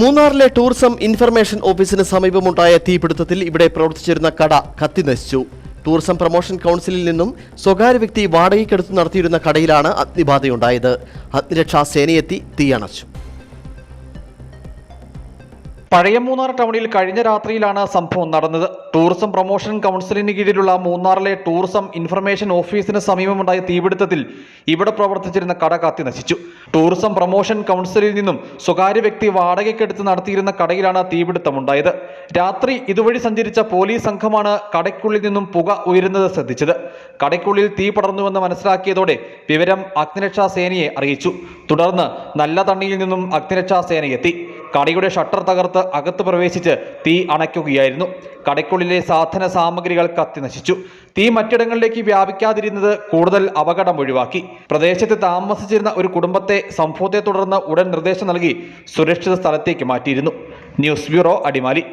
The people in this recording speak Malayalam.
മൂന്നാറിലെ ടൂറിസം ഇൻഫർമേഷൻ ഓഫീസിന് സമീപമുണ്ടായ തീപിടുത്തത്തിൽ ഇവിടെ പ്രവർത്തിച്ചിരുന്ന കട കത്തിനശിച്ചു. ടൂറിസം പ്രൊമോഷൻ കൗൺസിലിൽ നിന്നും സ്വകാര്യ വ്യക്തി വാടകയ്ക്കെടുത്ത് നടത്തിയിരുന്ന കടയിലാണ് അഗ്നിബാധയുണ്ടായത്. അഗ്നിരക്ഷാ സേനയെത്തി തീയണച്ചു. പഴയ മൂന്നാർ ടൗണിൽ കഴിഞ്ഞ രാത്രിയിലാണ് സംഭവം നടന്നത്. ടൂറിസം പ്രൊമോഷൻ കൗൺസിലിന് കീഴിലുള്ള മൂന്നാറിലെ ടൂറിസം ഇൻഫർമേഷൻ ഓഫീസിന് സമീപമുണ്ടായ തീപിടുത്തത്തിൽ ഇവിടെ പ്രവർത്തിച്ചിരുന്ന കട കത്തി നശിച്ചു. ടൂറിസം പ്രൊമോഷൻ കൗൺസിലിൽ നിന്നും സ്വകാര്യ വ്യക്തി വാടകയ്ക്കെടുത്ത് നടത്തിയിരുന്ന കടയിലാണ് തീപിടുത്തമുണ്ടായത്. രാത്രി ഇതുവഴി സഞ്ചരിച്ച പോലീസ് സംഘമാണ് കടയ്ക്കുള്ളിൽ നിന്നും പുക ഉയരുന്നത് ശ്രദ്ധിച്ചത്. കടയ്ക്കുള്ളിൽ തീ പടർന്നുവെന്ന് മനസ്സിലാക്കിയതോടെ വിവരം അഗ്നിരക്ഷാ സേനയെ അറിയിച്ചു. തുടർന്ന് നല്ല തണ്ണിയിൽ നിന്നും അഗ്നിരക്ഷാ സേനയെത്തി. കടയുടെ ഷട്ടർ തകർത്ത് അകത്ത് പ്രവേശിച്ച് തീ അണയ്ക്കുകയായിരുന്നു. കടയ്ക്കുള്ളിലെ സാധന സാമഗ്രികൾ കത്തി നശിച്ചു. തീ മറ്റിടങ്ങളിലേക്ക് വ്യാപിക്കാതിരുന്നത് കൂടുതൽ അപകടം ഒഴിവാക്കി. പ്രദേശത്ത് താമസിച്ചിരുന്ന ഒരു കുടുംബത്തെ സംഭവത്തെ തുടർന്ന് ഉടൻ നിർദ്ദേശം നൽകി സുരക്ഷിത സ്ഥലത്തേക്ക് മാറ്റിയിരുന്നു. News bureau Adimali.